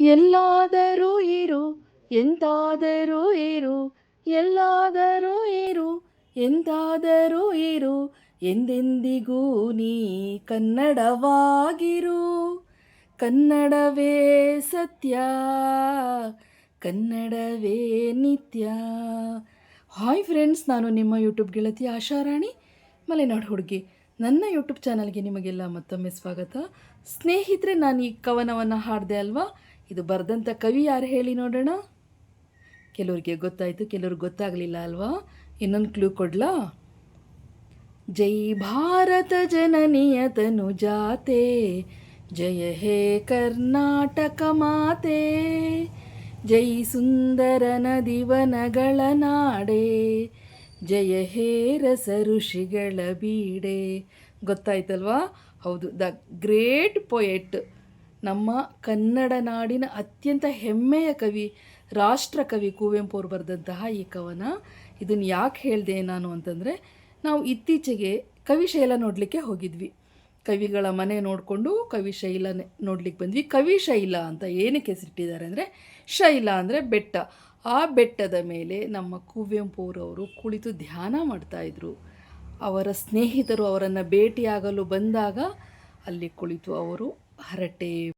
ಎಲ್ಲಾದರೂ ಇರು, ಎಂತಾದರೂ ಇರು, ಎಲ್ಲಾದರೂ ಇರು, ಎಂತಾದರೂ ಇರು, ಎಂದೆಂದಿಗೂ ನೀ ಕನ್ನಡವಾಗಿರು. ಕನ್ನಡವೇ ಸತ್ಯ, ಕನ್ನಡವೇ ನಿತ್ಯ. ಹಾಯ್ ಫ್ರೆಂಡ್ಸ್, ನಾನು ನಿಮ್ಮ ಯೂಟ್ಯೂಬ್ ಗೆಳತಿ ಆಶಾರಾಣಿ ಮಲೆನಾಡು ಹುಡುಗಿ. ನನ್ನ ಯೂಟ್ಯೂಬ್ ಚಾನಲ್ಗೆ ನಿಮಗೆಲ್ಲ ಮತ್ತೊಮ್ಮೆ ಸ್ವಾಗತ. ಸ್ನೇಹಿತರೆ, ನಾನು ಈ ಕವನವನ್ನು ಹಾಡಿದೆ ಅಲ್ವಾ? ಇದು ಬರೆದಂಥ ಕವಿ ಯಾರು ಹೇಳಿ ನೋಡೋಣ? ಕೆಲವ್ರಿಗೆ ಗೊತ್ತಾಯಿತು, ಕೆಲವ್ರಿಗೆ ಗೊತ್ತಾಗಲಿಲ್ಲ ಅಲ್ವಾ? ಇನ್ನೊಂದು ಕ್ಲೂ ಕೊಡ್ಲಾ? ಜೈ ಭಾರತ ಜನನಿಯ ತನು ಜಾತೆ ಜಯ ಹೇ ಕರ್ನಾಟಕ ಮಾತೆ, ಜೈ ಸುಂದರ ನದಿವನಗಳ ನಾಡೆ, ಜಯ ಹೇ ರಸ ಋಷಿಗಳ ಬೀಡೆ. ಗೊತ್ತಾಯ್ತಲ್ವಾ? ಹೌದು, ದ ಗ್ರೇಟ್ ಪೊಯೆಟ್. ನಮ್ಮ ಕನ್ನಡ ನಾಡಿನ ಅತ್ಯಂತ ಹೆಮ್ಮೆಯ ಕವಿ ರಾಷ್ಟ್ರಕವಿ ಕುವೆಂಪು ಅವರು ಬರೆದಂತಹ ಈ ಕವನ. ಇದನ್ನು ಯಾಕೆ ಹೇಳಿದೆ ನಾನು ಅಂತಂದರೆ, ನಾವು ಇತ್ತೀಚೆಗೆ ಕವಿಶೈಲ ನೋಡಲಿಕ್ಕೆ ಹೋಗಿದ್ವಿ. ಕವಿಗಳ ಮನೆ ನೋಡಿಕೊಂಡು ಕವಿಶೈಲ ನೋಡ್ಲಿಕ್ಕೆ ಬಂದ್ವಿ. ಕವಿಶೈಲ ಅಂತ ಏನಕ್ಕೆ ಹೆಸರಿಟ್ಟಿದ್ದಾರೆ ಅಂದರೆ, ಶೈಲ ಅಂದರೆ ಬೆಟ್ಟ. ಆ ಬೆಟ್ಟದ ಮೇಲೆ ನಮ್ಮ ಕುವೆಂಪುರವರು ಕುಳಿತು ಧ್ಯಾನ ಮಾಡ್ತಾಯಿದ್ರು ಅವರ ಸ್ನೇಹಿತರು ಅವರನ್ನು ಭೇಟಿಯಾಗಲು ಬಂದಾಗ ಅಲ್ಲಿ ಕುಳಿತು ಅವರು ಹರಟೆ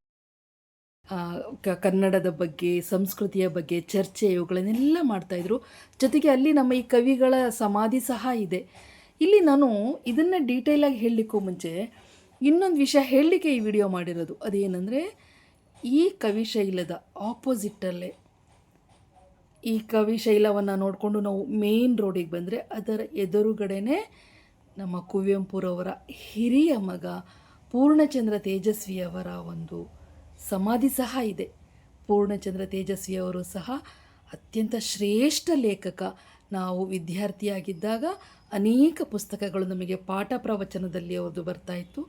ಕನ್ನಡದ ಬಗ್ಗೆ, ಸಂಸ್ಕೃತಿಯ ಬಗ್ಗೆ, ಚರ್ಚೆ ಇವುಗಳನ್ನೆಲ್ಲ ಮಾಡ್ತಾಯಿದ್ರು ಜೊತೆಗೆ ಅಲ್ಲಿ ನಮ್ಮ ಈ ಕವಿಗಳ ಸಮಾಧಿ ಸಹ ಇದೆ. ಇಲ್ಲಿ ನಾನು ಇದನ್ನು ಡೀಟೇಲಾಗಿ ಹೇಳಲಿಕ್ಕೂ ಮುಂಚೆ ಇನ್ನೊಂದು ವಿಷಯ ಹೇಳಲಿಕ್ಕೆ ಈ ವಿಡಿಯೋ ಮಾಡಿರೋದು. ಅದೇನೆಂದರೆ, ಈ ಕವಿಶೈಲದ ಆಪೋಸಿಟಲ್ಲೇ ಈ ಕವಿಶೈಲವನ್ನು ನೋಡಿಕೊಂಡು ನಾವು ಮೇನ್ ರೋಡಿಗೆ ಬಂದರೆ ಅದರ ಎದುರುಗಡೆನೇ ನಮ್ಮ ಕುವೆಂಪುರವರ ಹಿರಿಯ ಮಗ ಪೂರ್ಣಚಂದ್ರ ತೇಜಸ್ವಿಯವರ ಒಂದು ಸಮಾಧಿ ಸಹ ಇದೆ. ಪೂರ್ಣಚಂದ್ರ ತೇಜಸ್ವಿಯವರು ಸಹ ಅತ್ಯಂತ ಶ್ರೇಷ್ಠ ಲೇಖಕ. ನಾವು ವಿದ್ಯಾರ್ಥಿಯಾಗಿದ್ದಾಗ ಅನೇಕ ಪುಸ್ತಕಗಳು ನಮಗೆ ಪಾಠ ಪ್ರವಚನದಲ್ಲಿ ಅವ್ರದ್ದು ಬರ್ತಾ ಇತ್ತು.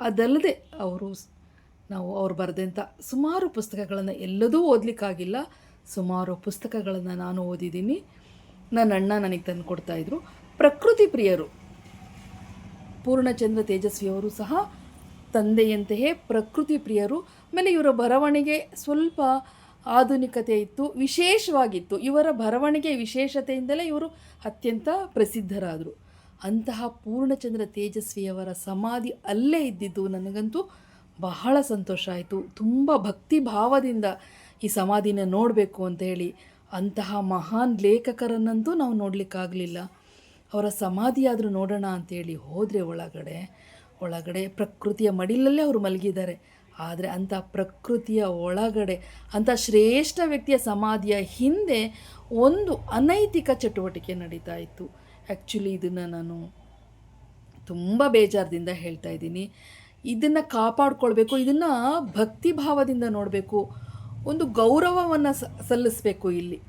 ಅದಲ್ಲದೆ ಅವರು ನಾವು ಅವ್ರು ಬರೆದಂಥ ಸುಮಾರು ಪುಸ್ತಕಗಳನ್ನು ಎಲ್ಲದೂ ಓದಲಿಕ್ಕಾಗಿಲ್ಲ. ಸುಮಾರು ಪುಸ್ತಕಗಳನ್ನು ನಾನು ಓದಿದ್ದೀನಿ. ನನ್ನ ಅಣ್ಣ ನನಗೆ ತಂದು ಕೊಡ್ತಾಯಿದ್ರು ಪ್ರಕೃತಿ ಪ್ರಿಯರು, ಪೂರ್ಣಚಂದ್ರ ತೇಜಸ್ವಿಯವರು ಸಹ ತಂದೆಯಂತೆಯೇ ಪ್ರಕೃತಿ ಪ್ರಿಯರು. ಆಮೇಲೆ ಇವರ ಬರವಣಿಗೆ ಸ್ವಲ್ಪ ಆಧುನಿಕತೆ ಇತ್ತು, ವಿಶೇಷವಾಗಿತ್ತು. ಇವರ ಬರವಣಿಗೆ ವಿಶೇಷತೆಯಿಂದಲೇ ಇವರು ಅತ್ಯಂತ ಪ್ರಸಿದ್ಧರಾದರು. ಅಂತಹ ಪೂರ್ಣಚಂದ್ರ ತೇಜಸ್ವಿಯವರ ಸಮಾಧಿ ಅಲ್ಲೇ ಇದ್ದಿದ್ದು ನನಗಂತೂ ಬಹಳ ಸಂತೋಷ ಆಯಿತು. ತುಂಬ ಭಕ್ತಿ ಭಾವದಿಂದ ಈ ಸಮಾಧಿನ ನೋಡಬೇಕು ಅಂತ ಹೇಳಿ ಅಂತಹ ಮಹಾನ್ ಲೇಖಕರನ್ನಂತೂ ನಾವು ನೋಡಲಿಕ್ಕಾಗಲಿಲ್ಲ. ಅವರ ಸಮಾಧಿಯಾದರೂ ನೋಡೋಣ ಅಂತೇಳಿ ಹೋದರೆ ಒಳಗಡೆ ಒಳಗಡೆ ಪ್ರಕೃತಿಯ ಮಡಿಲಲ್ಲೇ ಅವರು ಮಲಗಿದ್ದಾರೆ. ಆದರೆ ಅಂಥ ಪ್ರಕೃತಿಯ ಒಳಗಡೆ, ಅಂಥ ಶ್ರೇಷ್ಠ ವ್ಯಕ್ತಿಯ ಸಮಾಧಿಯ ಹಿಂದೆ ಒಂದು ಅನೈತಿಕ ಚಟುವಟಿಕೆ ನಡೀತಾ ಇತ್ತು. ಆ್ಯಕ್ಚುಲಿ ಇದನ್ನು ನಾನು ತುಂಬ ಬೇಜಾರದಿಂದ ಹೇಳ್ತಾ ಇದ್ದೀನಿ. ಇದನ್ನು ಕಾಪಾಡ್ಕೊಳ್ಬೇಕು, ಇದನ್ನು ಭಕ್ತಿ ಭಾವದಿಂದ ನೋಡಬೇಕು. ಒಂದು ಗೌರವವನ್ನು ಸಲ್ಲಿಸಬೇಕು ಇಲ್ಲಿ.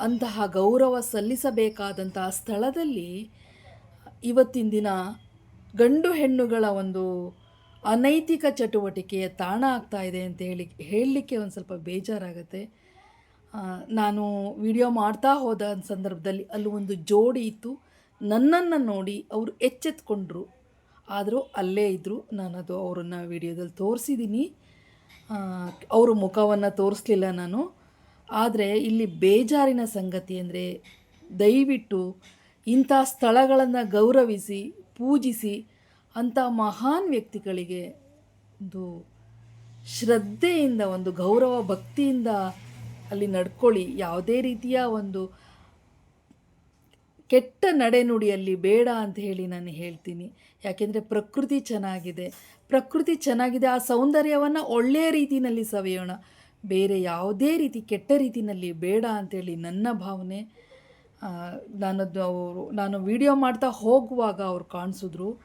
ಅಂತಹ ಗೌರವ ಸಲ್ಲಿಸಬೇಕಾದಂತಹ ಸ್ಥಳದಲ್ಲಿ ಇವತ್ತಿನ ದಿನ ಗಂಡು ಹೆಣ್ಣುಗಳ ಒಂದು ಅನೈತಿಕ ಚಟುವಟಿಕೆಯ ತಾಣ ಆಗ್ತಾ ಇದೆ ಅಂತ ಹೇಳಿ ಹೇಳಲಿಕ್ಕೆ ಒಂದು ಸ್ವಲ್ಪ ಬೇಜಾರಾಗುತ್ತೆ. ನಾನು ವಿಡಿಯೋ ಮಾಡ್ತಾ ಹೋದ ಸಂದರ್ಭದಲ್ಲಿ ಅಲ್ಲಿ ಒಂದು ಜೋಡಿ ಇತ್ತು. ನನ್ನನ್ನು ನೋಡಿ ಅವರು ಎಚ್ಚೆತ್ಕೊಂಡ್ರು. ಆದರೂ ಅಲ್ಲೇ ಇದ್ದರು ನಾನು ಅದು ಅವರನ್ನು ವಿಡಿಯೋದಲ್ಲಿ ತೋರಿಸಿದ್ದೀನಿ ಅವರ ಮುಖವನ್ನು ತೋರಿಸ್ಲಿಲ್ಲ ನಾನು. ಆದರೆ ಇಲ್ಲಿ ಬೇಜಾರಿನ ಸಂಗತಿ ಅಂದರೆ ದಯವಿಟ್ಟು ಇಂಥ ಸ್ಥಳಗಳನ್ನು ಗೌರವಿಸಿ ಪೂಜಿಸಿ ಅಂಥ ಮಹಾನ್ ವ್ಯಕ್ತಿಗಳಿಗೆ ಒಂದು ಶ್ರದ್ಧೆಯಿಂದ, ಒಂದು ಗೌರವ ಭಕ್ತಿಯಿಂದ ಅಲ್ಲಿ ನಡ್ಕೊಳ್ಳಿ. ಯಾವುದೇ ರೀತಿಯ ಒಂದು ಕೆಟ್ಟ ನಡೆನುಡಿಯಲ್ಲಿ ಬೇಡ ಅಂತ ಹೇಳಿ ನಾನು ಹೇಳ್ತೀನಿ. ಯಾಕೆಂದರೆ ಪ್ರಕೃತಿ ಚೆನ್ನಾಗಿದೆ. ಪ್ರಕೃತಿ ಚೆನ್ನಾಗಿದೆ, ಆ ಸೌಂದರ್ಯವನ್ನು ಒಳ್ಳೆಯ ರೀತಿಯಲ್ಲಿ ಸವಿಯೋಣ. ಬೇರೆ ಯಾವುದೇ ರೀತಿ ಕೆಟ್ಟ ರೀತಿಯಲ್ಲಿ ಬೇಡ ಅಂತೇಳಿ ನನ್ನ ಭಾವನೆ. ನಾನದು ಅವರು ನಾನು ವಿಡಿಯೋ ಮಾಡ್ತಾ ಹೋಗುವಾಗ ಅವ್ರು ಕಾಣಿಸಿದ್ರು.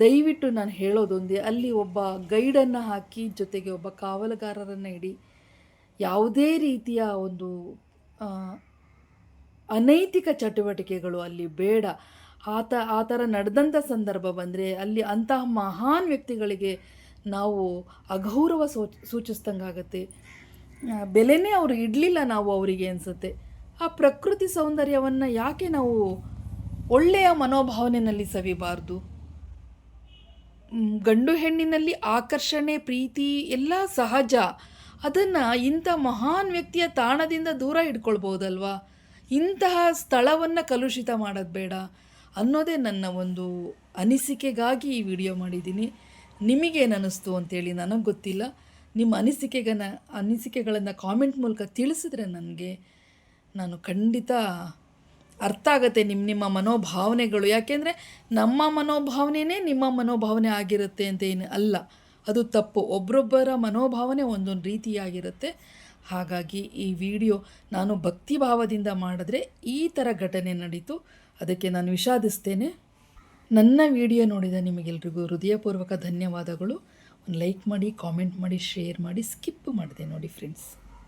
ದಯವಿಟ್ಟು ನಾನು ಹೇಳೋದೊಂದೇ ಅಲ್ಲಿ ಒಬ್ಬ ಗೈಡನ್ನು ಹಾಕಿ ಜೊತೆಗೆ ಒಬ್ಬ ಕಾವಲುಗಾರರನ್ನು ಇಡಿ. ಯಾವುದೇ ರೀತಿಯ ಒಂದು ಅನೈತಿಕ ಚಟುವಟಿಕೆಗಳು ಅಲ್ಲಿ ಬೇಡ. ಆತ ಆ ಥರ ನಡೆದಂಥ ಸಂದರ್ಭ ಬಂದರೆ ಅಲ್ಲಿ ಅಂತಹ ಮಹಾನ್ ವ್ಯಕ್ತಿಗಳಿಗೆ ನಾವು ಅಗೌರವ ಸೂ ಸೂಚಿಸ್ದಂಗಾಗತ್ತೆ. ಆ, ಬೆಲೆನೇ ಅವರು ಇಡಲಿಲ್ಲ ನಾವು ಅವರಿಗೆ ಅನಿಸುತ್ತೆ. ಆ ಪ್ರಕೃತಿ ಸೌಂದರ್ಯವನ್ನು ಯಾಕೆ ನಾವು ಒಳ್ಳೆಯ ಮನೋಭಾವನೆಯಲ್ಲಿ ಸವಿಬಾರ್ದು? ಗಂಡು ಹೆಣ್ಣಿನಲ್ಲಿ ಆಕರ್ಷಣೆ, ಪ್ರೀತಿ ಎಲ್ಲ ಸಹಜ. ಅದನ್ನು ಇಂಥ ಮಹಾನ್ ವ್ಯಕ್ತಿಯ ತಾಣದಿಂದ ದೂರ ಇಟ್ಕೊಳ್ಬೋದಲ್ವಾ ಇಂತಹ ಸ್ಥಳವನ್ನು ಕಲುಷಿತ ಮಾಡೋದು ಬೇಡ ಅನ್ನೋದೇ ನನ್ನ ಒಂದು ಅನಿಸಿಕೆಗಾಗಿ ಈ ವಿಡಿಯೋ ಮಾಡಿದ್ದೀನಿ. ನಿಮಗೇನು ಅನ್ನಿಸ್ತು ಅಂತೇಳಿ ನನಗೆ ಗೊತ್ತಿಲ್ಲ. ನಿಮ್ಮ ಅನಿಸಿಕೆಗನ, ಅನಿಸಿಕೆಗಳನ್ನು ಕಾಮೆಂಟ್ ಮೂಲಕ ತಿಳಿಸಿದ್ರೆ ನನಗೆ ನಾನು ಖಂಡಿತ ಅರ್ಥ ಆಗುತ್ತೆ ನಿಮ್ಮ ನಿಮ್ಮ ಮನೋಭಾವನೆಗಳು. ಯಾಕೆಂದರೆ ನಮ್ಮ ಮನೋಭಾವನೆಯೇ ನಿಮ್ಮ ಮನೋಭಾವನೆ ಆಗಿರುತ್ತೆ ಅಂತ ಏನು ಅಲ್ಲ. ಅದು ತಪ್ಪು. ಒಬ್ಬರೊಬ್ಬರ ಮನೋಭಾವನೆ ಒಂದೊಂದು ರೀತಿಯಾಗಿರುತ್ತೆ. ಹಾಗಾಗಿ ಈ ವಿಡಿಯೋ ನಾನು ಭಕ್ತಿ ಭಾವದಿಂದ ಮಾಡಿದ್ರೆ ಈ ಥರ ಘಟನೆ ನಡೀತು. ಅದಕ್ಕೆ ನಾನು ವಿಷಾದಿಸ್ತೇನೆ. ನನ್ನ ವಿಡಿಯೋ ನೋಡಿದ ನಿಮಗೆಲ್ರಿಗೂ ಹೃದಯಪೂರ್ವಕ ಧನ್ಯವಾದಗಳು. ಒಂದು ಲೈಕ್ ಮಾಡಿ, ಕಾಮೆಂಟ್ ಮಾಡಿ, ಶೇರ್ ಮಾಡಿ, ಸ್ಕಿಪ್ ಮಾಡಿದೆ ನೋಡಿ ಫ್ರೆಂಡ್ಸ್.